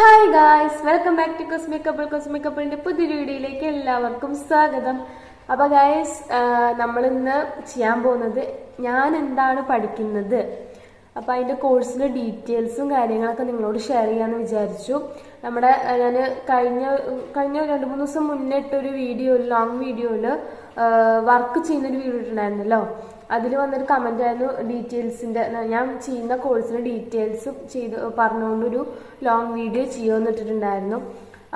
Hi guys welcome back to cosmic couple cosmic കപ്പിളിന്റെ പുതിയൊരു വീഡിയോയിലേക്ക് എല്ലാവർക്കും സ്വാഗതം. അപ്പൊ ഗായ്സ് നമ്മൾ ഇന്ന് ചെയ്യാൻ പോകുന്നത് ഞാൻ എന്താണ് പഠിക്കുന്നത്? അപ്പൊ അതിന്റെ കോഴ്സിന്റെ ഡീറ്റെയിൽസും കാര്യങ്ങളൊക്കെ നിങ്ങളോട് ഷെയർ ചെയ്യാന്ന് വിചാരിച്ചു. നമ്മുടെ ഞാൻ കഴിഞ്ഞ കഴിഞ്ഞ രണ്ട് മൂന്ന് ദിവസം മുന്നേ ഇട്ടൊരു വീഡിയോ ലോങ് വീഡിയോയിൽ വർക്ക് ചെയ്യുന്നൊരു വീഡിയോ ഇട്ടുണ്ടായിരുന്നല്ലോ അതിൽ വന്നൊരു കമന്റ് ആയിരുന്നു ഡീറ്റെയിൽസിന്റെ ഞാൻ ചെയ്യുന്ന കോഴ്സിന്റെ ഡീറ്റെയിൽസ് ചെയ്ത് പറഞ്ഞുകൊണ്ടൊരു ലോങ് വീഡിയോ ചെയ്യുമെന്ന് ഇട്ടിട്ടുണ്ടായിരുന്നു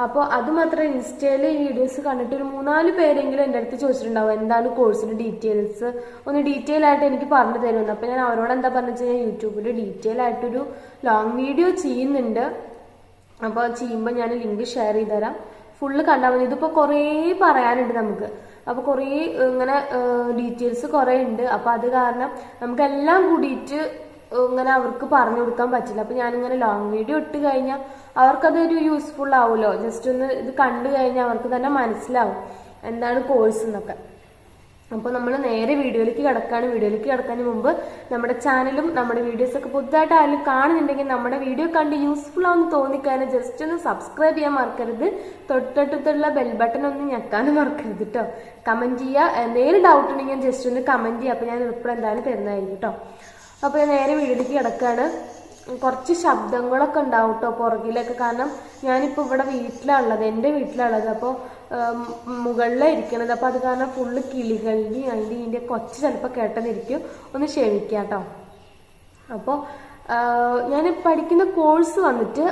അപ്പോൾ അത് മാത്രം ഇൻസ്റ്റയിൽ ഈ വീഡിയോസ് കണ്ടിട്ട് ഒരു മൂന്നാൽ പേരെങ്കിലും എന്റെ അടുത്ത് ചോദിച്ചിട്ടുണ്ടാവും എന്താണ് കോഴ്സിന്റെ ഡീറ്റെയിൽസ് ഒന്ന് ഡീറ്റെയിൽ ആയിട്ട് എനിക്ക് പറഞ്ഞു തരുമെന്ന്. അപ്പോൾ ഞാൻ അവരോട് എന്താ പറഞ്ഞു വെച്ചാൽ യൂട്യൂബിൽ ഡീറ്റെയിൽ ആയിട്ടൊരു ലോങ് വീഡിയോ ചെയ്യുന്നുണ്ട്. അപ്പോൾ ചെയ്യുമ്പോൾ ഞാൻ ലിങ്ക് ഷെയർ ചെയ്തുതരാം ഫുള്ള് കണ്ടാൽ മതി. ഇതിപ്പോൾ കുറേ പറയാനുണ്ട് നമുക്ക്. അപ്പോൾ കുറേ ഇങ്ങനെ ഡീറ്റെയിൽസ് കുറേ ഉണ്ട് അപ്പോൾ അത് കാരണം നമുക്കെല്ലാം കൂടിയിട്ട് ഇങ്ങനെ അവർക്ക് പറഞ്ഞു കൊടുക്കാൻ പറ്റില്ല. അപ്പോൾ ഞാനിങ്ങനെ ലോങ് വീഡിയോ ഇട്ട് കഴിഞ്ഞാൽ അവർക്കതൊരു യൂസ്ഫുൾ ആവുമല്ലോ ജസ്റ്റ് ഒന്ന് ഇത് കണ്ടു കഴിഞ്ഞാൽ അവർക്ക് തന്നെ മനസ്സിലാവും. എന്താണ് കോഴ്സ് എന്നൊക്കെ അപ്പോൾ നമ്മൾ നേരെ വീഡിയോയിലേക്ക് കിടക്കാണ്. വീഡിയോയിലേക്ക് കിടക്കുന്നതിന് മുമ്പ് നമ്മുടെ ചാനലും നമ്മുടെ വീഡിയോസ് ഒക്കെ പുതുതായിട്ട് ആരും കാണുന്നുണ്ടെങ്കിൽ നമ്മുടെ വീഡിയോ കണ്ട് യൂസ്ഫുൾ ആണെന്ന് തോന്നിക്കാനും ജസ്റ്റ് ഒന്ന് സബ്സ്ക്രൈബ് ചെയ്യാൻ മറക്കരുത്. തൊട്ടടുത്തുള്ള ബെൽ ബട്ടൺ ഒന്ന് ഞെക്കാനും മറക്കരുത് കേട്ടോ കമന്റ് ചെയ്യുക. എന്തെങ്കിലും ഡൗട്ട് ഉണ്ടെങ്കിൽ ജസ്റ്റ് ഒന്ന് കമന്റ് ചെയ്യുക. അപ്പോൾ ഞാൻ റിപ്ലൈ എന്തായാലും തരുന്നതായിരിക്കും കേട്ടോ അപ്പോൾ ഞാൻ നേരെ വീഡിയോയിലേക്ക് കിടക്കാണ്. കുറച്ച് ശബ്ദങ്ങളൊക്കെ ഉണ്ടാവും കേട്ടോ പുറകിലൊക്കെ. കാരണം ഞാനിപ്പോൾ ഇവിടെ വീട്ടിലാണുള്ളത് എന്റെ വീട്ടിലാണുള്ളത്. അപ്പോൾ മുകളിലാണ് ഇരിക്കണത്. അപ്പോൾ അത് കാരണം ഫുള്ള് കിളികളുടെയും അതിന്റെ ഇതിന്റെ കൊച്ചു ചിലപ്പോൾ കേട്ടെന്നിരിക്കും. ഒന്ന് ക്ഷമിക്കുക കേട്ടോ അപ്പോൾ ഞാൻ പഠിക്കുന്ന കോഴ്സ് വന്നിട്ട്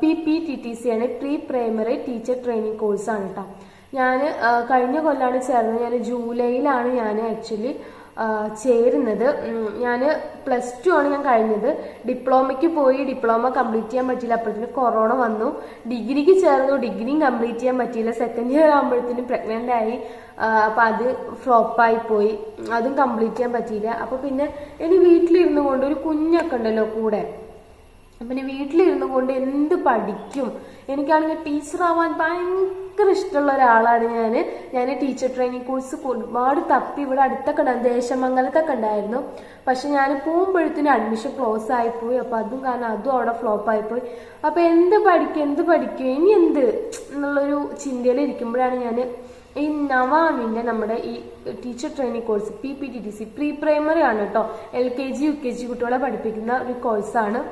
P P T T C ആണ്. പ്രീ പ്രൈമറി ടീച്ചർ ട്രെയിനിങ് കോഴ്സാണ് കേട്ടോ ഞാൻ കഴിഞ്ഞ കൊല്ലാണ് ചേർന്നത്. ഞാൻ ജൂലൈയിലാണ് ഞാൻ ആക്ച്വലി ചേരുന്നത്. ഞാൻ പ്ലസ് ടു ആണ് ഞാൻ കഴിഞ്ഞത്. ഡിപ്ലോമയ്ക്ക് പോയി ഡിപ്ലോമ കംപ്ലീറ്റ് ചെയ്യാൻ പറ്റിയില്ല. അപ്പോഴത്തേന് കൊറോണ വന്നു. ഡിഗ്രിക്ക് ചേർന്നു. ഡിഗ്രിയും കംപ്ലീറ്റ് ചെയ്യാൻ പറ്റിയില്ല. സെക്കൻഡ് ഇയർ ആകുമ്പോഴത്തേനും പ്രഗ്നന്റ് ആയി. അപ്പം അത് ഫ്ലോപ്പായി പോയി. അതും കംപ്ലീറ്റ് ചെയ്യാൻ പറ്റിയില്ല. അപ്പോൾ പിന്നെ ഇനി വീട്ടിലിരുന്നു കൊണ്ട് ഒരു കുഞ്ഞൊക്കെ ഉണ്ടല്ലോ കൂടെ. പിന്നെ വീട്ടിലിരുന്നു കൊണ്ട് എന്ത് പഠിക്കും? എനിക്കാണെങ്കിൽ ടീച്ചർ ആവാൻ ഭയങ്കര ഇഷ്ടമുള്ള ഒരാളാണ് ഞാൻ ഞാൻ ടീച്ചർ ട്രെയിനിങ് കോഴ്സ് ഒരുപാട് തപ്പി ഇവിടെ അടുത്തൊക്കെ ഉണ്ടായിരുന്നു ദേശമംഗലത്തൊക്കെ ഉണ്ടായിരുന്നു. പക്ഷെ ഞാൻ പോകുമ്പോഴത്തേനും അഡ്മിഷൻ ക്ലോസ് ആയിപ്പോയി. അപ്പോൾ അതും കാരണം അതും അവിടെ ഫ്ലോപ്പ് ആയിപ്പോയി. അപ്പോൾ എന്ത് പഠിക്കും എന്ത് പഠിക്കും ഇനി എന്ത് എന്നുള്ളൊരു ചിന്തയിൽ ഇരിക്കുമ്പോഴാണ് ഞാൻ ഈ നവാമിന്റെ നമ്മുടെ ഈ teacher training course P P T T C pre primary ആണ് കേട്ടോ. L K G U K G കുട്ടികളെ പഠിപ്പിക്കുന്ന ഒരു കോഴ്സാണ്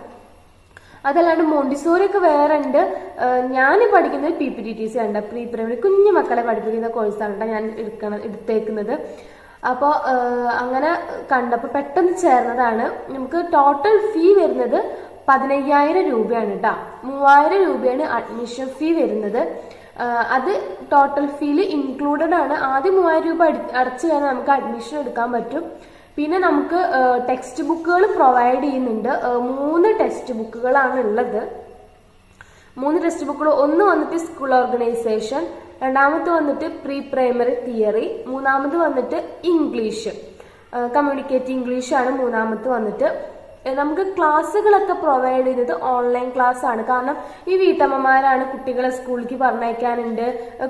അതല്ലാണ്ട് മോണ്ടിസോറി ഒക്കെ വേറെ ഉണ്ട് ഞാൻ പഠിക്കുന്നത് P P T T C ഉണ്ട് പ്രീ പ്രൈമറി കുഞ്ഞു മക്കളെ പഠിപ്പിക്കുന്ന കോഴ്സാണ് കേട്ടോ ഞാൻ എടുക്കണം എടുത്തേക്കുന്നത്. അപ്പോൾ അങ്ങനെ കണ്ടപ്പോൾ പെട്ടെന്ന് ചേർന്നതാണ്. നമുക്ക് ടോട്ടൽ ഫീ വരുന്നത് പതിനയ്യായിരം രൂപയാണ് കേട്ടോ മൂവായിരം രൂപയാണ് അഡ്മിഷൻ ഫീ വരുന്നത്. അത് ടോട്ടൽ ഫീൽ ഇൻക്ലൂഡഡ് ആണ്. ആദ്യം മൂവായിരം രൂപ അടച്ചു കഴിഞ്ഞാൽ നമുക്ക് അഡ്മിഷൻ എടുക്കാൻ പറ്റും. പിന്നെ നമുക്ക് ടെക്സ്റ്റ് ബുക്കുകൾ പ്രൊവൈഡ് ചെയ്യുന്നുണ്ട്. മൂന്ന് ടെക്സ്റ്റ് ബുക്കുകളാണ് ഉള്ളത്. മൂന്ന് ടെക്സ്റ്റ് ബുക്കുകൾ ഒന്ന് വന്നിട്ട് സ്കൂൾ ഓർഗനൈസേഷൻ രണ്ടാമത് വന്നിട്ട് പ്രീ പ്രൈമറി തിയറി മൂന്നാമത് വന്നിട്ട് ഇംഗ്ലീഷ് കമ്മ്യൂണിക്കേറ്റ് ഇംഗ്ലീഷ് ആണ്. മൂന്നാമത് വന്നിട്ട് നമുക്ക് ക്ലാസ്സുകളൊക്കെ പ്രൊവൈഡ് ചെയ്തത് ഓൺലൈൻ ക്ലാസ് ആണ്. കാരണം ഈ വീട്ടമ്മമാരാണ് കുട്ടികളെ സ്കൂളിലേക്ക് പറഞ്ഞയക്കാനുണ്ട്.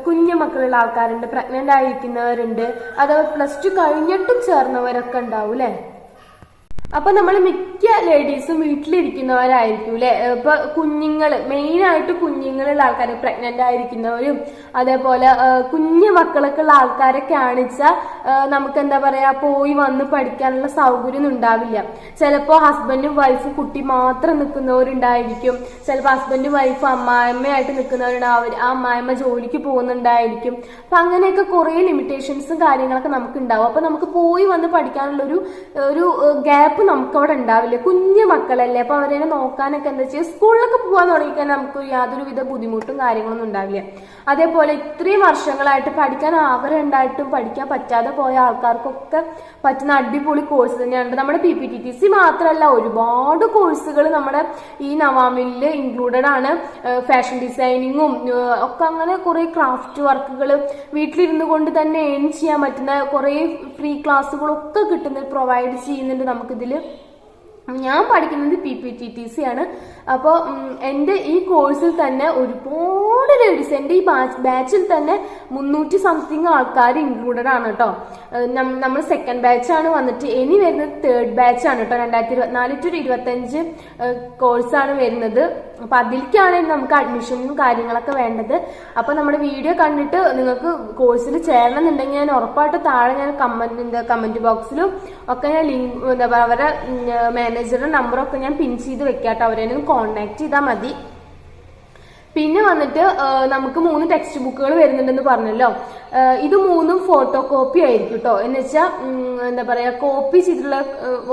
കുഞ്ഞു മക്കളുള്ള ആൾക്കാരുണ്ട് പ്രഗ്നന്റ് ആയിരിക്കുന്നവരുണ്ട്. അഥവാ പ്ലസ് ടു കഴിഞ്ഞിട്ടും ചേർന്നവരൊക്കെ ഉണ്ടാവും അല്ലേ അപ്പൊ നമ്മൾ മിക്ക ലേഡീസും വീട്ടിലിരിക്കുന്നവരായിരിക്കും അല്ലെ ഇപ്പൊ കുഞ്ഞുങ്ങൾ മെയിൻ ആയിട്ട് കുഞ്ഞുങ്ങളുള്ള ആൾക്കാർ പ്രഗ്നന്റ് ആയിരിക്കുന്നവരും അതേപോലെ കുഞ്ഞു മക്കളൊക്കെ ഉള്ള ആൾക്കാരൊക്കെ ആണിച്ചാൽ നമുക്ക് എന്താ പറയാ പോയി വന്ന് പഠിക്കാനുള്ള സൗകര്യം ഉണ്ടാവില്ല. ചിലപ്പോ ഹസ്ബൻഡും വൈഫും കുട്ടി മാത്രം നിൽക്കുന്നവരുണ്ടായിരിക്കും. ചിലപ്പോ ഹസ്ബൻഡും വൈഫും അമ്മായിമ്മയായിട്ട് നിൽക്കുന്നവരുണ്ടാവും ആ അമ്മായിമ്മ ജോലിക്ക് പോകുന്നുണ്ടായിരിക്കും. അപ്പൊ അങ്ങനെയൊക്കെ കുറെ ലിമിറ്റേഷൻസും കാര്യങ്ങളൊക്കെ നമുക്ക് ഉണ്ടാവും അപ്പൊ നമുക്ക് പോയി വന്ന് പഠിക്കാനുള്ള ഒരു ഒരു ഗ്യാപ്പ് നമുക്ക് അവിടെ ഉണ്ടാവില്ല. കുഞ്ഞു മക്കളല്ലേ അപ്പൊ അവരെ നോക്കാനൊക്കെ എന്താ ചെയ്യുക സ്കൂളിലൊക്കെ പോകാൻ തുടങ്ങിക്കാൻ നമുക്ക് യാതൊരുവിധ ബുദ്ധിമുട്ടും കാര്യങ്ങളൊന്നും ഉണ്ടാവില്ല. അതേപോലെ ഇത്രയും വർഷങ്ങളായിട്ട് പഠിക്കാൻ ആഗ്രഹം ഉണ്ടായിട്ടും പഠിക്കാൻ പറ്റാതെ പോയ ആൾക്കാർക്കൊക്കെ പറ്റുന്ന അടിപൊളി കോഴ്സ് തന്നെയാണ്. നമ്മുടെ P P T T C മാത്രമല്ല ഒരുപാട് കോഴ്സുകൾ നമ്മുടെ ഈ നവാമിലിൽ ഇൻക്ലൂഡഡ് ആണ്. ഫാഷൻ ഡിസൈനിങ്ങും ഒക്കെ അങ്ങനെ കുറേ ക്രാഫ്റ്റ് വർക്കുകൾ വീട്ടിലിരുന്നു കൊണ്ട് തന്നെ ഏൺ ചെയ്യാൻ പറ്റുന്ന കുറേ ഫ്രീ ക്ലാസ്സുകളൊക്കെ കിട്ടുന്ന പ്രൊവൈഡ് ചെയ്യുന്നുണ്ട് നമുക്കിതിൽ ഞാൻ പഠിക്കുന്നത് P P T T C ആണ്. അപ്പോൾ എന്റെ ഈ കോഴ്സിൽ തന്നെ ഒരുപാട് ലേഡീസ് എന്റെ ഈ ബാച്ചിൽ തന്നെ മുന്നൂറ്റി സംതിങ് ആൾക്കാർ ഇൻക്ലൂഡഡ് ആണ് കേട്ടോ നമ്മൾ സെക്കൻഡ് ബാച്ചാണ് വന്നിട്ട് ഇനി വരുന്നത് തേർഡ് ബാച്ചാണ് കേട്ടോ രണ്ടായിരത്തി ഇരുപത്തിനാല് ടു ഇരുപത്തഞ്ച് കോഴ്സാണ് വരുന്നത്. അപ്പൊ അതിലേക്കാണ് നമുക്ക് അഡ്മിഷനും കാര്യങ്ങളൊക്കെ വേണ്ടത്. അപ്പൊ നമ്മുടെ വീഡിയോ കണ്ടിട്ട് നിങ്ങൾക്ക് കോഴ്സിൽ ചേരണം എന്നുണ്ടെങ്കിൽ ഞാൻ ഉറപ്പായിട്ട് താഴെ ഞാൻ കമന്റ് കമന്റ് ബോക്സിലും ഒക്കെ ഞാൻ ലിങ്ക് എന്താ പറയുക അവരുടെ മാനേജറുടെ നമ്പറൊക്കെ ഞാൻ പിൻ ചെയ്ത് വെക്കാട്ടോ. അവരെ കോൺടാക്ട് ചെയ്താൽ മതി. പിന്നെ വന്നിട്ട് നമുക്ക് മൂന്ന് ടെക്സ്റ്റ് ബുക്കുകൾ വരുന്നുണ്ടെന്ന് പറഞ്ഞല്ലോ. ഇത് മൂന്നും ഫോട്ടോ കോപ്പി ആയിരിക്കും കേട്ടോ എന്ന് വെച്ചാൽ എന്താ പറയാ കോപ്പി ചെയ്തിട്ടുള്ള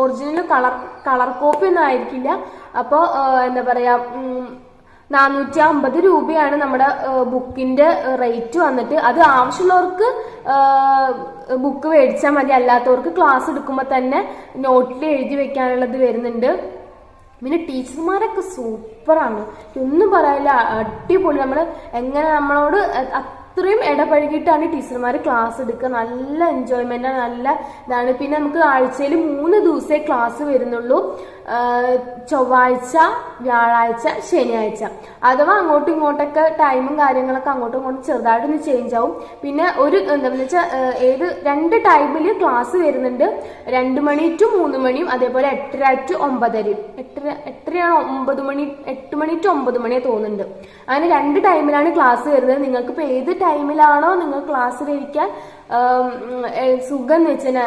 ഒറിജിനൽ കളർ കളർ കോപ്പി ഒന്നും ആയിരിക്കില്ല. അപ്പോൾ എന്താ പറയാ ഉം, നാനൂറ്റി അമ്പത് രൂപയാണ് നമ്മുടെ ബുക്കിന്റെ റേറ്റ് വന്നിട്ട്. അത് ആവശ്യമുള്ളവർക്ക് ബുക്ക് മേടിച്ചാൽ മതി. അല്ലാത്തവർക്ക് ക്ലാസ് എടുക്കുമ്പോൾ തന്നെ നോട്ടിൽ എഴുതി വെക്കാനുള്ളത് വരുന്നുണ്ട്. പിന്നെ ടീച്ചർമാരൊക്കെ സൂപ്പറാണ്. ഒന്നും പറയില്ല അടിപൊളി. നമ്മൾ എങ്ങനെ നമ്മളോട് അത്രയും ഇടപഴകിയിട്ടാണ് ടീച്ചർമാർ ക്ലാസ് എടുക്കുക. നല്ല എൻജോയ്മെന്റ് നല്ല ഇതാണ്. പിന്നെ നമുക്ക് ആഴ്ചയിൽ മൂന്ന് ദിവസമേ ക്ലാസ് വരുന്നുള്ളൂ. ചൊവ്വാഴ്ച വ്യാഴാഴ്ച ശനിയാഴ്ച. അഥവാ അങ്ങോട്ടും ഇങ്ങോട്ടൊക്കെ ടൈമും കാര്യങ്ങളൊക്കെ അങ്ങോട്ടും ഇങ്ങോട്ടും ചെറുതായിട്ടൊന്ന് ചേഞ്ച് ആവും. പിന്നെ ഒരു എന്താണെന്ന് വെച്ചാൽ ഏത് രണ്ട് ടൈമിൽ ക്ലാസ് വരുന്നുണ്ട്. രണ്ട് മണി ടു മൂന്ന് മണിയും അതേപോലെ എട്ടര ടു ഒമ്പതരയും. എട്ടര എട്ടരയാണ് ഒമ്പത് മണി എട്ട് മണി ടു ഒമ്പത് മണിയെ തോന്നുന്നുണ്ട്. അങ്ങനെ രണ്ട് ടൈമിലാണ് ക്ലാസ് വരുന്നത്. നിങ്ങൾക്ക് ഇപ്പോൾ ഏത് ടൈമിലാണോ നിങ്ങൾ ക്ലാസ്സിലിരിക്കാൻ സുഖം എന്ന് വെച്ചാൽ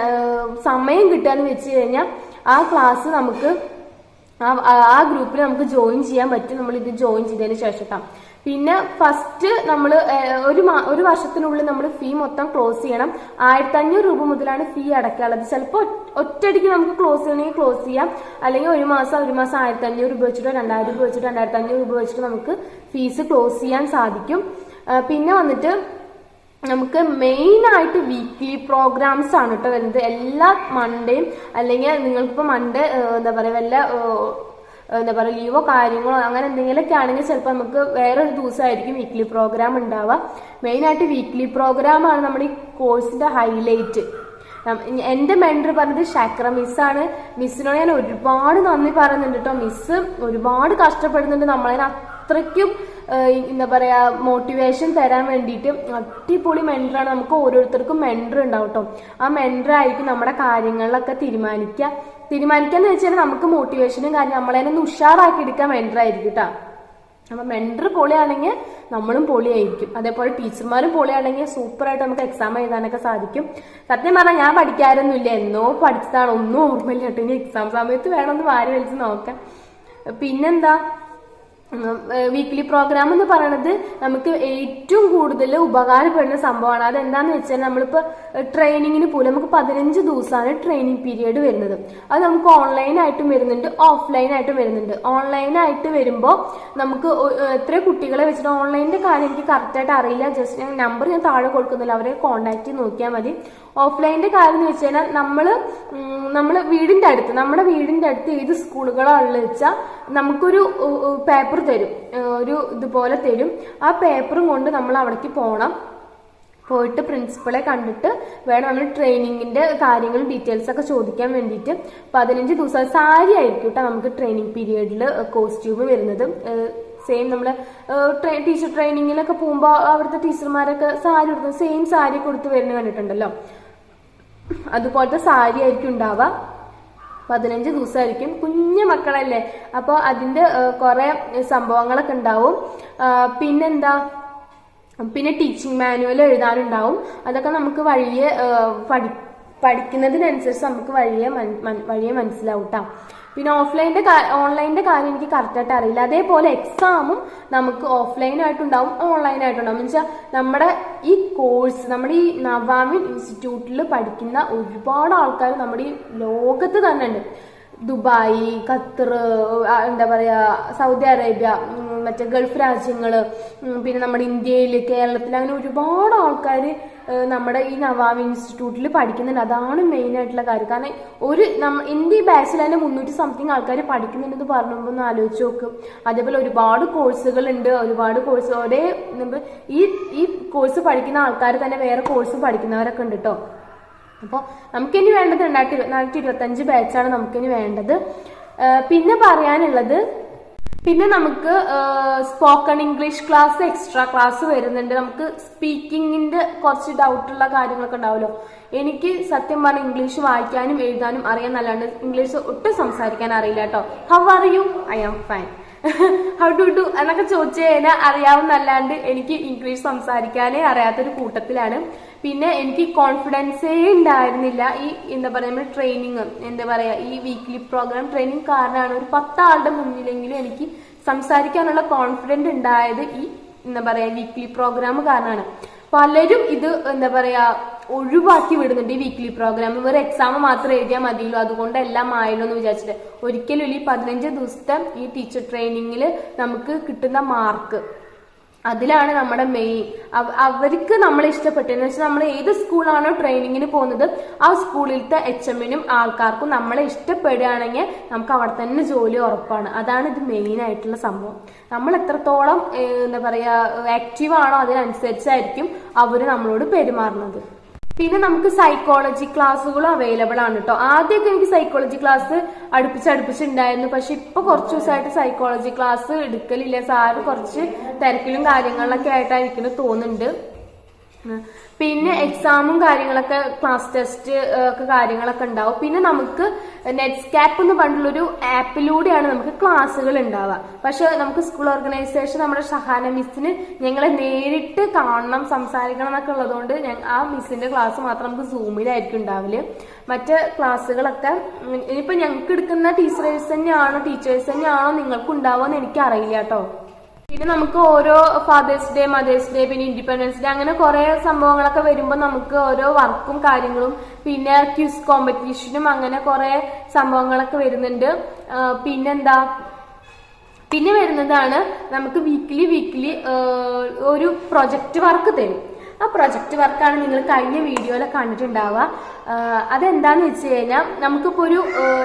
സമയം കിട്ടുക എന്ന് വെച്ച് കഴിഞ്ഞാൽ ആ ക്ലാസ് നമുക്ക് ആ- ഗ്രൂപ്പിൽ നമുക്ക് ജോയിൻ ചെയ്യാൻ പറ്റും. നമ്മൾ ഇത് ജോയിൻ ചെയ്തതിന് ശേഷം പിന്നെ ഫസ്റ്റ് നമ്മൾ ഒരു ഒരു വർഷത്തിനുള്ളിൽ നമ്മൾ ഫീ മൊത്തം ക്ലോസ് ചെയ്യണം. ആയിരത്തി അഞ്ഞൂറ് രൂപ മുതലാണ് ഫീ അടക്കാനുള്ളത്. ചിലപ്പോൾ ഒറ്റയടിക്ക് നമുക്ക് ക്ലോസ് ചെയ്യണമെങ്കിൽ ക്ലോസ് ചെയ്യാം. അല്ലെങ്കിൽ ഒരു മാസം ഒരു മാസം ആയിരത്തി അഞ്ഞൂറ് രൂപ വെച്ചിട്ടോ രണ്ടായിരം രൂപ വെച്ചിട്ടോ രണ്ടായിരത്തി അഞ്ഞൂറ് രൂപ വെച്ചിട്ട് നമുക്ക് ഫീസ് ക്ലോസ് ചെയ്യാൻ സാധിക്കും. പിന്നെ വന്നിട്ട് നമുക്ക് മെയിനായിട്ട് വീക്ക്ലി പ്രോഗ്രാംസ് ആണ് കേട്ടോ വരുന്നത്. എല്ലാ മൺഡേയും അല്ലെങ്കിൽ നിങ്ങൾക്കിപ്പോൾ മൺഡേ എന്താ പറയുക വല്ല എന്താ പറയുക ലീവോ കാര്യങ്ങളോ അങ്ങനെ എന്തെങ്കിലുമൊക്കെ ആണെങ്കിൽ ചിലപ്പോൾ നമുക്ക് വേറൊരു ദിവസമായിരിക്കും വീക്ക്ലി പ്രോഗ്രാം ഉണ്ടാവുക. മെയിനായിട്ട് വീക്ക്ലി പ്രോഗ്രാമാണ് നമ്മുടെ ഈ കോഴ്സിന്റെ ഹൈലൈറ്റ് എന്റെ മെൻഡർ പറഞ്ഞത് ശക്ര മിസ്സാണ് മിസ്സിനോട് ഞാൻ ഒരുപാട് നന്ദി പറയുന്നുണ്ട് കേട്ടോ മിസ് ഒരുപാട് കഷ്ടപ്പെടുന്നുണ്ട് നമ്മളെ അത്രയ്ക്കും എന്താ പറയാ മോട്ടിവേഷൻ തരാൻ വേണ്ടിയിട്ട് അടിപൊളി മെന്ററാണ് നമുക്ക് ഓരോരുത്തർക്കും മെന്റർ ഉണ്ടാവും കേട്ടോ ആ ആയിരിക്കും നമ്മുടെ കാര്യങ്ങളിലൊക്കെ തീരുമാനിക്കുക എന്ന് വെച്ചാൽ നമുക്ക് മോട്ടിവേഷനും കാര്യം നമ്മളെ ഒന്ന് ഉഷാറാക്കി എടുക്കാൻ മെൻഡർ ആയിരിക്കും കേട്ടോ അപ്പൊ മെന്റർ പൊളിയാണെങ്കിൽ നമ്മളും പൊളിയായിരിക്കും. അതേപോലെ ടീച്ചർമാരും പൊളിയാണെങ്കിൽ സൂപ്പറായിട്ട് നമുക്ക് എക്സാം എഴുതാനൊക്കെ സാധിക്കും. സത്യം പറഞ്ഞാൽ ഞാൻ പഠിക്കാറൊന്നുമില്ല. എന്നോ പഠിച്ചതാണ്. ഒന്നും ഓർമ്മയില്ല കേട്ടോ ഇനി എക്സാം സമയത്ത് വേണമെന്ന് വാരി വലിച്ച് നോക്കാം പിന്നെന്താ? വീക്ക്ലി പ്രോഗ്രാം എന്ന് പറയുന്നത് നമുക്ക് ഏറ്റവും കൂടുതൽ ഉപകാരപ്പെടുന്ന സംഭവമാണ്. അതെന്താന്ന് വെച്ചാൽ നമ്മളിപ്പോൾ ട്രെയിനിങ്ങിന് പോലും നമുക്ക് പതിനഞ്ച് ദിവസമാണ് ട്രെയിനിങ് പീരീഡ് വരുന്നത്. അത് നമുക്ക് ഓൺലൈനായിട്ടും വരുന്നുണ്ട് ഓഫ്ലൈനായിട്ടും വരുന്നുണ്ട്. ഓൺലൈനായിട്ട് വരുമ്പോൾ നമുക്ക് എത്ര കുട്ടികളെ വെച്ചിട്ട് ഓൺലൈനിന്റെ കാര്യം എനിക്ക് കറക്റ്റായിട്ട് അറിയില്ല. ജസ്റ്റ് ഞാൻ നമ്പർ ഞാൻ താഴെ കൊടുക്കുന്നില്ല അവരെ കോൺടാക്ട് നോക്കിയാൽ മതി. ഓഫ്ലൈനിന്റെ കാര്യം എന്ന് വെച്ച് കഴിഞ്ഞാൽ നമ്മൾ നമ്മൾ വീടിന്റെ അടുത്ത് നമ്മുടെ വീടിന്റെ അടുത്ത് ഏത് സ്കൂളുകളാണെന്ന് വെച്ചാൽ നമുക്കൊരു പേപ്പർ തരും. ഒരു ഇതുപോലെ തരും. ആ പേപ്പറും കൊണ്ട് നമ്മൾ അവിടേക്ക് പോകണം പോയിട്ട് പ്രിൻസിപ്പളെ കണ്ടിട്ട് വേണം നമ്മൾ ട്രെയിനിങ്ങിന്റെ കാര്യങ്ങളും ഡീറ്റെയിൽസ് ഒക്കെ ചോദിക്കാൻ വേണ്ടിയിട്ട്. പതിനഞ്ച് ദിവസം സാരി ആയിരിക്കും കേട്ടോ നമുക്ക് ട്രെയിനിങ് പീരീഡിൽ കോസ്റ്റ്യൂം വരുന്നത്. സെയിം നമ്മൾ ടീച്ചർ ട്രെയിനിങ്ങിലൊക്കെ പോകുമ്പോൾ അവിടുത്തെ ടീച്ചർമാരൊക്കെ സാരി കൊടുത്ത് സെയിം സാരി കൊടുത്ത് വരുന്നത് കണ്ടിട്ടുണ്ടല്ലോ. അതുപോലത്തെ സാരി ആയിരിക്കും ഉണ്ടാവുക. പതിനഞ്ച് ദിവസമായിരിക്കും. കുഞ്ഞു മക്കളല്ലേ? അപ്പോൾ അതിന്റെ കുറേ സംഭവങ്ങളൊക്കെ ഉണ്ടാവും. പിന്നെന്താ? പിന്നെ ടീച്ചിങ് മാനുവൽ എഴുതാനുണ്ടാവും. അതൊക്കെ നമുക്ക് വഴിയെ പഠി പഠിക്കുന്നതിനനുസരിച്ച് നമുക്ക് വഴിയെ വഴിയെ മനസ്സിലാവും ട്ടാ. പിന്നെ ഓഫ്ലൈന്റെ ഓൺലൈന്റെ കാര്യം എനിക്ക് കറക്റ്റായിട്ട് അറിയില്ല. അതേപോലെ എക്സാമും നമുക്ക് ഓൺലൈൻ ആയിട്ടുണ്ടാവും എന്ന് വെച്ചാൽ നമ്മുടെ ഈ കോഴ്സ് നമ്മുടെ ഈ നവാമിൻ ഇൻസ്റ്റിറ്റ്യൂട്ടിൽ പഠിക്കുന്ന ഒരുപാട് ആൾക്കാർ നമ്മുടെ ഈ ലോകത്ത് തന്നെ ഉണ്ട്. ദുബായ് ഖത്തർ എന്താ പറയുക സൗദി അറേബ്യ മറ്റേ ഗൾഫ് രാജ്യങ്ങൾ പിന്നെ നമ്മുടെ ഇന്ത്യയിൽ കേരളത്തിൽ അങ്ങനെ ഒരുപാട് ആൾക്കാർ നമ്മുടെ ഈ നവാബ് ഇൻസ്റ്റിറ്റ്യൂട്ടിൽ പഠിക്കുന്നുണ്ട്. അതാണ് മെയിൻ ആയിട്ടുള്ള കാര്യം. കാരണം ഒരു നമ്മ ഈ ബാച്ചിൽ തന്നെ മുന്നൂറ്റി സംതിങ് ആൾക്കാർ പഠിക്കുന്നുണ്ടെന്ന് പറഞ്ഞപ്പോൾ ഒന്ന് ആലോചിച്ച് നോക്കും. അതേപോലെ ഒരുപാട് കോഴ്സുകളുണ്ട് ഒരുപാട് കോഴ്സ് ഒരേ ഈ ഈ കോഴ്സ് പഠിക്കുന്ന ആൾക്കാർ തന്നെ വേറെ കോഴ്സ് പഠിക്കുന്നവരൊക്കെ ഉണ്ട് കേട്ടോ അപ്പോൾ നമുക്കിനി വേണ്ടത് രണ്ടായിരത്തി ഇരുപത്തിനാലായിരത്തി ഇരുപത്തഞ്ച് ബാച്ചാണ് നമുക്കിനി വേണ്ടത്. പിന്നെ പറയാനുള്ളത് പിന്നെ നമുക്ക് spoken English class extra class വരുന്നുണ്ട്. നമുക്ക് സ്പീക്കിങ്ങിന്റെ കുറച്ച് ഡൗട്ടുള്ള കാര്യങ്ങളൊക്കെ ഉണ്ടാവുമല്ലോ. എനിക്ക് സത്യം പറഞ്ഞ ഇംഗ്ലീഷ് വായിക്കാനും എഴുതാനും അറിയാൻ നല്ലതാണ് ഇംഗ്ലീഷ് ഒട്ടും സംസാരിക്കാൻ അറിയില്ല കേട്ടോ. How are you I am fine how do do എന്നൊക്കെ ചോദിച്ചു കഴിഞ്ഞാൽ അറിയാവുന്നല്ലാണ്ട് എനിക്ക് ഇംഗ്ലീഷ് സംസാരിക്കാനേ അറിയാത്തൊരു കൂട്ടത്തിലാണ്. പിന്നെ എനിക്ക് കോൺഫിഡൻസേ ഉണ്ടായിരുന്നില്ല ഈ എന്താ പറയുക നമ്മുടെ ട്രെയിനിങ് എന്താ പറയുക ഈ വീക്ക്ലി പ്രോഗ്രാം ട്രെയിനിങ് കാരണമാണ് ഒരു പത്താളുടെ മുന്നിലെങ്കിലും എനിക്ക് സംസാരിക്കാനുള്ള കോൺഫിഡൻസ് ഉണ്ടായത് ഈ എന്താ പറയുക വീക്ക്ലി പ്രോഗ്രാം കാരണമാണ് പലരും ഇത് എന്താ പറയാ ഒഴിവാക്കി വിടുന്നുണ്ട് ഈ വീക്ക്ലി പ്രോഗ്രാം ഇവർ എക്സാം മാത്രം എഴുതിയാൽ മതിയല്ലോ. അതുകൊണ്ട് എല്ലാം ആയല്ലോ എന്ന് വിചാരിച്ചിട്ട്. ഒരിക്കലും ഈ പതിനഞ്ച് ദിവസത്തെ ഈ ടീച്ചർ ട്രെയിനിങ്ങിൽ നമുക്ക് കിട്ടുന്ന മാർക്ക് അതിലാണ് നമ്മുടെ മെയിൻ അവർക്ക് നമ്മളെ ഇഷ്ടപ്പെട്ടതെന്ന് വെച്ചാൽ നമ്മൾ ഏത് സ്കൂളാണോ ട്രെയിനിങ്ങിന് പോകുന്നത് ആ സ്കൂളിലത്തെ എച്ച് എമ്മിനും ആൾക്കാർക്കും നമ്മളെ ഇഷ്ടപ്പെടുകയാണെങ്കിൽ നമുക്ക് അവിടെ തന്നെ ജോലി ഉറപ്പാണ്. അതാണ് ഇത് മെയിൻ ആയിട്ടുള്ള സംഭവം. നമ്മൾ എത്രത്തോളം എന്താ പറയുക ആക്റ്റീവ് ആണോ അതിനനുസരിച്ചായിരിക്കും അവർ നമ്മളോട് പെരുമാറുന്നത്. പിന്നെ നമുക്ക് സൈക്കോളജി ക്ലാസ്സുകളും അവൈലബിൾ ആണ് കേട്ടോ ആദ്യമൊക്കെ എനിക്ക് സൈക്കോളജി ക്ലാസ് അടുപ്പിച്ച് അടുപ്പിച്ചുണ്ടായിരുന്നു. പക്ഷെ ഇപ്പൊ കുറച്ച് ദിവസമായിട്ട് സൈക്കോളജി ക്ലാസ് എടുക്കലില്ല. സാറ് കുറച്ച് തിരക്കിലും കാര്യങ്ങളിലൊക്കെ ആയിട്ടായിരിക്കുന്നു തോന്നുന്നുണ്ട്. പിന്നെ എക്സാമും കാര്യങ്ങളൊക്കെ ക്ലാസ് ടെസ്റ്റ് ഒക്കെ കാര്യങ്ങളൊക്കെ ഉണ്ടാവും. പിന്നെ നമുക്ക് നെറ്റ് സ്കാപ്പ് എന്ന് പറഞ്ഞുള്ളൊരു ആപ്പിലൂടെയാണ് നമുക്ക് ക്ലാസ്സുകൾ ഉണ്ടാവുക. പക്ഷെ നമുക്ക് സ്കൂൾ ഓർഗനൈസേഷൻ നമ്മുടെ ഷഹാന മിസ്സിന് ഞങ്ങളെ നേരിട്ട് കാണണം സംസാരിക്കണം എന്നൊക്കെ ഉള്ളതുകൊണ്ട് ആ മിസ്സിന്റെ ക്ലാസ് മാത്രം നമുക്ക് സൂമിലായിരിക്കും ഉണ്ടാവില്ല മറ്റ് ക്ലാസ്സുകളൊക്കെ ഉം, ഇനിയിപ്പോ ഞങ്ങൾക്ക് എടുക്കുന്ന ടീച്ചേഴ്സ് തന്നെയാണോ ടീച്ചേഴ്സ് തന്നെയാണോ നിങ്ങൾക്ക് ഉണ്ടാവുക എന്ന് എനിക്ക് അറിയില്ല കേട്ടോ. പിന്നെ നമുക്ക് ഓരോ ഫാദേഴ്സ് ഡേ മദേഴ്സ് ഡേ പിന്നെ ഇൻഡിപെൻഡൻസ് ഡേ അങ്ങനെ കുറെ സംഭവങ്ങളൊക്കെ വരുമ്പോൾ നമുക്ക് ഓരോ വർക്കും കാര്യങ്ങളും പിന്നെ ക്യൂസ് കോമ്പറ്റീഷനും അങ്ങനെ കുറെ സംഭവങ്ങളൊക്കെ വരുന്നുണ്ട്. പിന്നെന്താ? പിന്നെ വരുന്നതാണ് നമുക്ക് വീക്ക്ലി വീക്ക്ലി ഒരു പ്രൊജക്റ്റ് വർക്ക് തരും. ആ പ്രൊജക്റ്റ് വർക്കാണ് നിങ്ങൾ കഴിഞ്ഞ വീഡിയോയിൽ കണ്ടിട്ടുണ്ടാവുക. അതെന്താന്ന് വെച്ച് കഴിഞ്ഞാൽ നമുക്കിപ്പോൾ ഒരു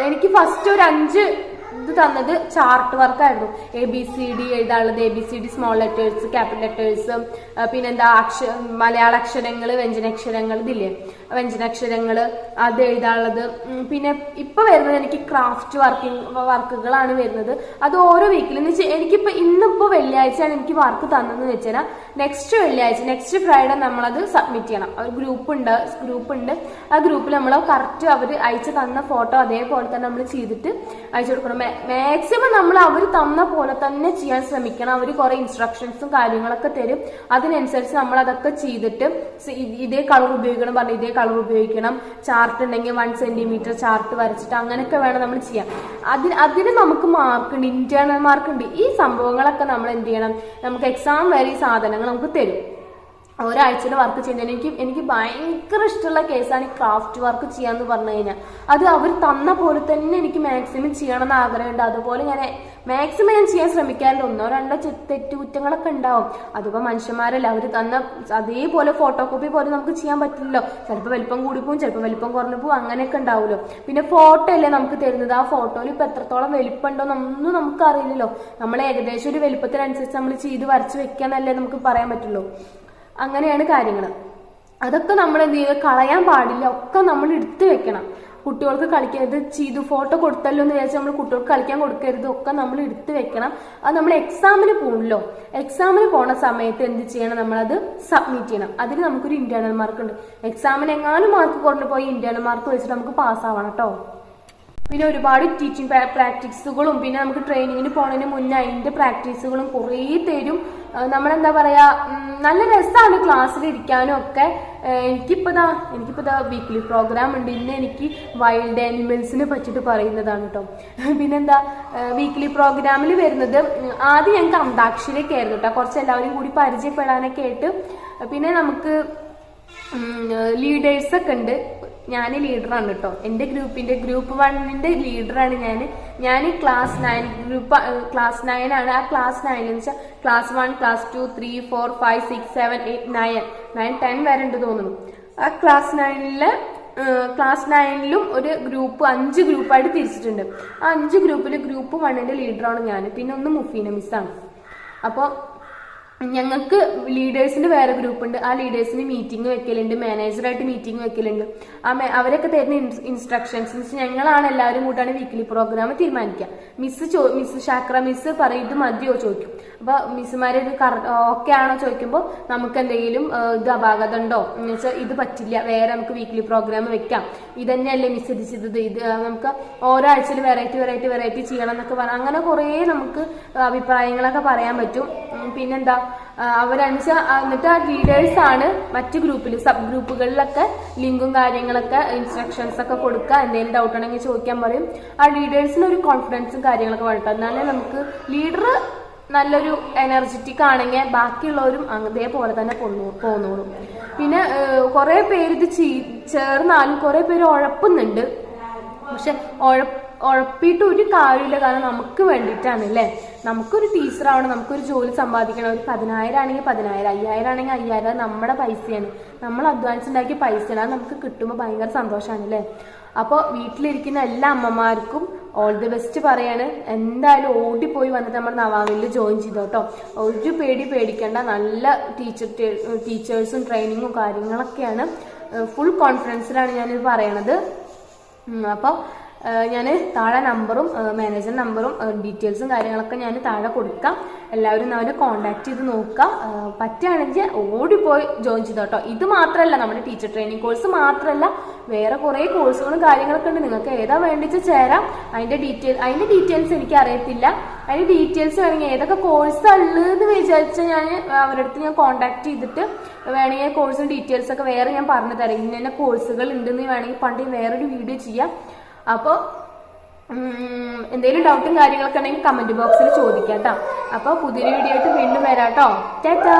എനിക്ക് ഫസ്റ്റ് ഒരു അഞ്ച് ഇത് തന്നത് ചാർട്ട് വർക്കായിരുന്നു A B C D എഴുതാനുള്ളത്. A B C D small letters capital letters പിന്നെന്താ അക്ഷ മലയാള അക്ഷരങ്ങൾ വ്യഞ്ജനാക്ഷരങ്ങൾ ഇതില്ലേ? വ്യഞ്ജനാക്ഷരങ്ങൾ അത് എഴുതാനുള്ളത്. പിന്നെ ഇപ്പൊ വരുന്നത് എനിക്ക് ക്രാഫ്റ്റ് വർക്കിംഗ് വർക്കുകളാണ് വരുന്നത്. അത് ഓരോ വീക്കിലും എന്ന് വെച്ചാൽ എനിക്കിപ്പോ ഇന്നിപ്പോ വെള്ളിയാഴ്ചയാണ് എനിക്ക് വർക്ക് തന്നതെന്ന് വെച്ചാൽ നെക്സ്റ്റ് വെള്ളിയാഴ്ച നെക്സ്റ്റ് ഫ്രൈഡേ നമ്മളത് സബ്മിറ്റ് ചെയ്യണം. ഒരു ഗ്രൂപ്പ് ഉണ്ട് ഗ്രൂപ്പ് ഉണ്ട്. ആ ഗ്രൂപ്പിൽ നമ്മൾ കറക്റ്റ് അവർ അയച്ചു തന്ന ഫോട്ടോ അതേപോലെ തന്നെ നമ്മൾ ചെയ്തിട്ട് അയച്ചു കൊടുക്കണം. മാക്സിമം നമ്മൾ അവർ തന്ന പോലെ തന്നെ ചെയ്യാൻ ശ്രമിക്കണം. അവർ കുറെ ഇൻസ്ട്രക്ഷൻസും കാര്യങ്ങളൊക്കെ തരും. അതിനനുസരിച്ച് നമ്മൾ അതൊക്കെ ചെയ്തിട്ട് ഇതേ കളർ ഉപയോഗിക്കണം പറഞ്ഞു ഇതേ കളർ ഉപയോഗിക്കണം. ചാർട്ട് ഉണ്ടെങ്കിൽ വൺ സെന്റിമീറ്റർ ചാർട്ട് വരച്ചിട്ട് അങ്ങനെയൊക്കെ വേണം നമ്മൾ ചെയ്യാൻ. അതിന് അതിന് നമുക്ക് മാർക്ക് ഉണ്ട് ഇന്റേണൽ മാർക്ക് ഉണ്ട്. ഈ സംഭവങ്ങളൊക്കെ നമ്മൾ എന്ത് ചെയ്യണം? നമുക്ക് എക്സാം വരെ ഈ സാധനങ്ങൾ നമുക്ക് തരും ഒരാഴ്ചയിൽ വർക്ക് ചെയ്യുന്നതിന് എനിക്ക് എനിക്ക് ഭയങ്കര ഇഷ്ടമുള്ള കേസാണ് ഈ ക്രാഫ്റ്റ് വർക്ക് ചെയ്യാന്ന് പറഞ്ഞു കഴിഞ്ഞാൽ അത് അവർ തന്ന പോലെ തന്നെ എനിക്ക് മാക്സിമം ചെയ്യണം എന്ന് ആഗ്രഹമുണ്ട്. അതുപോലെ ഞാൻ മാക്സിമം ഞാൻ ചെയ്യാൻ ശ്രമിക്കാറുണ്ട്. ഒന്നോ രണ്ടോ തെറ്റുകുറ്റങ്ങളൊക്കെ ഉണ്ടാവും. അതിപ്പോ മനുഷ്യന്മാരല്ല അവർ തന്ന അതേപോലെ ഫോട്ടോ കോപ്പി പോലെ നമുക്ക് ചെയ്യാൻ പറ്റില്ലല്ലോ. ചിലപ്പോൾ വലിപ്പം കൂടി പോകും ചിലപ്പോൾ വലിപ്പം കുറഞ്ഞു പോകും അങ്ങനെയൊക്കെ ഉണ്ടാവുമല്ലോ. പിന്നെ ഫോട്ടോ അല്ലേ നമുക്ക് തരുന്നത്? ആ ഫോട്ടോയിൽ ഇപ്പോൾ എത്രത്തോളം വലിപ്പമുണ്ടോ എന്നൊന്നും നമുക്ക് അറിയില്ലല്ലോ നമ്മൾ ഏകദേശം ഒരു വലിപ്പത്തിനനുസരിച്ച് നമ്മൾ ചെയ്ത് വരച്ച് വെക്കാന്നല്ലേ നമുക്ക് പറയാൻ പറ്റുള്ളൂ. അങ്ങനെയാണ് കാര്യങ്ങൾ അതൊക്കെ നമ്മൾ എന്ത് ചെയ്യുക കളയാൻ പാടില്ല. ഒക്കെ നമ്മൾ എടുത്തു വെക്കണം. കുട്ടികൾക്ക് കളിക്കരുത് ചെയ്തു ഫോട്ടോ കൊടുത്തല്ലോ എന്ന് വിചാരിച്ച് നമ്മൾ കുട്ടികൾക്ക് കളിക്കാൻ കൊടുക്കരുത്. ഒക്കെ നമ്മൾ എടുത്തു വെക്കണം. അത് നമ്മൾ എക്സാമിന് പോകണല്ലോ എക്സാമിന് പോണ സമയത്ത് എന്ത് ചെയ്യണം? നമ്മളത് സബ്മിറ്റ് ചെയ്യണം. അതിന് നമുക്കൊരു ഇന്റേണൽ മാർക്ക് ഉണ്ട്. എക്സാമിന് എങ്ങാനും മാർക്ക് കുറഞ്ഞു പോയി ഇന്റേണൽ മാർക്ക് വെച്ചിട്ട് നമുക്ക് പാസ്സാവണം കേട്ടോ പിന്നെ ഒരുപാട് ടീച്ചിങ് പ്രാക്ടീസുകളും പിന്നെ നമുക്ക് ട്രെയിനിങ്ങിന് പോണതിന് മുന്നേ അതിന്റെ പ്രാക്ടീസുകളും കുറേ തരും. നമ്മളെന്താ പറയാ നല്ല രസമാണ് ക്ലാസ്സിൽ ഇരിക്കാനും ഒക്കെ എനിക്കിപ്പതാ എനിക്കിപ്പോ ദാ എനിക്കിപ്പോ ദാ വീക്ക്ലി പ്രോഗ്രാം ഉണ്ട്. ഇന്ന് എനിക്ക് വൈൽഡ് ആനിമൽസിനെ പറ്റിയിട്ട് പറയുന്നതാണ് കേട്ടോ പിന്നെന്താ വീക്ക്ലി പ്രോഗ്രാമിൽ വരുന്നത് ആദ്യം ഞങ്ങൾക്ക് അന്താക്ഷരിയൊക്കെ ആയിരുന്നു കേട്ടോ കുറച്ച് എല്ലാവരും കൂടി പരിചയപ്പെടാനൊക്കെ ആയിട്ട്. പിന്നെ നമുക്ക് ലീഡേഴ്സൊക്കെ ഉണ്ട്. ഞാൻ ലീഡറാണ് കേട്ടോ എന്റെ ഗ്രൂപ്പിന്റെ ഗ്രൂപ്പ് വണ്ണിന്റെ ലീഡറാണ് ഞാൻ ഞാൻ class nine group class nine ആണ്. ആ ക്ലാസ് നയൻ എന്ന് വെച്ചാൽ class one class two three four five six seven eight nine nine ten വരെ ഉണ്ട് തോന്നുന്നു. ആ ക്ലാസ് നയനിൽ ക്ലാസ് നയനിലും ഒരു ഗ്രൂപ്പ് അഞ്ച് ഗ്രൂപ്പായിട്ട് തിരിച്ചിട്ടുണ്ട്. ആ അഞ്ച് ഗ്രൂപ്പിൽ ഗ്രൂപ്പ് വണ്ണിന്റെ ലീഡറാണ് ഞാൻ പിന്നെ ഒന്ന് മുഫീന മിസ്സാണ് അപ്പോൾ ഞങ്ങൾക്ക് ലീഡേഴ്സിന്റെ വേറെ ഗ്രൂപ്പ് ഉണ്ട്. ആ ലീഡേഴ്സിന് മീറ്റിംഗ് വെക്കലുണ്ട്. മാനേജറായിട്ട് മീറ്റിംഗ് വെക്കലുണ്ട്. ആ അവരൊക്കെ തരുന്ന ഇൻസ്ട്രക്ഷൻസ് ഞങ്ങളാണ് എല്ലാവരും കൂട്ടാണ് വീക്കിലി പ്രോഗ്രാം തീരുമാനിക്കുക മിസ് ചോ മിസ് ശാക്ര മിസ് പറയും ഇത് മതിയോ ചോദിക്കും. അപ്പൊ മിസ്സുമാരെ ഇത് ഓക്കെ ആണോ ചോദിക്കുമ്പോൾ നമുക്ക് എന്തെങ്കിലും ഇത് അപാകത ഉണ്ടോ എന്ന് വെച്ചാൽ ഇത് പറ്റില്ല. വേറെ നമുക്ക് വീക്കിലി പ്രോഗ്രാം വെക്കാം. ഇത് തന്നെയല്ലേ മിസ് ഇത് ചെയ്തത് ഇത് നമുക്ക് ഓരോ ആഴ്ചയിൽ വെറൈറ്റി വെറൈറ്റി വെറൈറ്റി ചെയ്യണം എന്നൊക്കെ പറയാം അങ്ങനെ കുറേ നമുക്ക് അഭിപ്രായങ്ങളൊക്കെ പറയാൻ പറ്റും. പിന്നെന്താ അവരനുസ എന്നിട്ട് ആ ലീഡേഴ്സ് ആണ് മറ്റു ഗ്രൂപ്പിൽ സബ് ഗ്രൂപ്പുകളിലൊക്കെ ലിങ്കും കാര്യങ്ങളൊക്കെ ഇൻസ്ട്രക്ഷൻസ് ഒക്കെ കൊടുക്കുക എന്തെങ്കിലും ഡൗട്ട് ഉണ്ടെങ്കിൽ ചോദിക്കാൻ പറയും. ആ ലീഡേഴ്സിന് ഒരു കോൺഫിഡൻസും കാര്യങ്ങളൊക്കെ വേണ്ട എന്നാലേ നമുക്ക് ലീഡർ നല്ലൊരു എനർജറ്റിക് ആണെങ്കിൽ ബാക്കിയുള്ളവരും അതേപോലെ തന്നെ പോന്നു പോന്നോളും. പിന്നെ കുറെ പേര് ഇത് ചേർന്നാലും കുറെ പേര് ഉഴപ്പുന്നുണ്ട്. പക്ഷെ ഉഴപ്പ് ഉഴപ്പിയിട്ട് ഒരു കാര്യമില്ല. കാരണം നമുക്ക് വേണ്ടിയിട്ടാണ് അല്ലേ? നമുക്കൊരു ടീച്ചറാവണം നമുക്കൊരു ജോലി സമ്പാദിക്കണം. ഒരു പതിനായിരം ആണെങ്കിൽ പതിനായിരം അയ്യായിരം ആണെങ്കിൽ അയ്യായിരം. നമ്മുടെ പൈസയാണ്. നമ്മൾ അധ്വാനിച്ചുണ്ടാക്കിയ പൈസയാണ്. അത് നമുക്ക് കിട്ടുമ്പോൾ ഭയങ്കര സന്തോഷമാണ് അല്ലേ? അപ്പോൾ വീട്ടിലിരിക്കുന്ന എല്ലാ അമ്മമാർക്കും ഓൾ ദി ബെസ്റ്റ് പറയാണ്. എന്തായാലും ഓടിപ്പോയി വന്നിട്ട് നമ്മൾ നവാമിൽ ജോയിൻ ചെയ്തോട്ടോ ഒരു പേടി പേടിക്കേണ്ട. നല്ല ടീച്ചർ ടീച്ചേഴ്സും ട്രെയിനിങ്ങും കാര്യങ്ങളൊക്കെയാണ്. ഫുൾ കോൺഫിഡൻസിലാണ് ഞാനിത് പറയണത്. അപ്പോൾ ഞാൻ താഴെ നമ്പറും മാനേജർ നമ്പറും ഡീറ്റെയിൽസും കാര്യങ്ങളൊക്കെ ഞാൻ താഴെ കൊടുക്കാം. എല്ലാവരും അവരെ കോൺടാക്ട് ചെയ്ത് നോക്കാം പറ്റുകയാണെങ്കിൽ ഓടിപ്പോയി ജോയിൻ ചെയ്തോ കേട്ടോ ഇത് മാത്രമല്ല നമ്മുടെ ടീച്ചർ ട്രെയിനിങ് കോഴ്സ് മാത്രമല്ല വേറെ കുറേ കോഴ്സുകളും കാര്യങ്ങളൊക്കെ ഉണ്ട്. നിങ്ങൾക്ക് ഏതാ വേണ്ടിച്ച് ചേരാം. അതിന്റെ ഡീറ്റെയിൽ അതിന്റെ ഡീറ്റെയിൽസ് എനിക്ക് അറിയത്തില്ല അതിന്റെ ഡീറ്റെയിൽസ് വേണമെങ്കിൽ ഏതൊക്കെ കോഴ്സ് ഉള്ളതെന്ന് വിചാരിച്ച ഞാൻ അവരുടെ അടുത്ത് ഞാൻ കോൺടാക്ട് ചെയ്തിട്ട് വേണമെങ്കിൽ കോഴ്സിന്റെ ഡീറ്റെയിൽസ് ഒക്കെ വേറെ ഞാൻ പറഞ്ഞു തരാം ഇന്ന കോഴ്സുകൾ ഉണ്ടെന്ന് വേണമെങ്കിൽ പണ്ട് വേറൊരു വീഡിയോ ചെയ്യാം. അപ്പോൾ എന്തെങ്കിലും ഡൗട്ടും കാര്യങ്ങളൊക്കെ ഉണ്ടെങ്കിൽ കമന്റ് ബോക്സിൽ ചോദിക്കാം കേട്ടോ അപ്പോൾ പുതിയൊരു വീഡിയോ ആയിട്ട് വീണ്ടും വരാം കേട്ടോ ടാറ്റാ.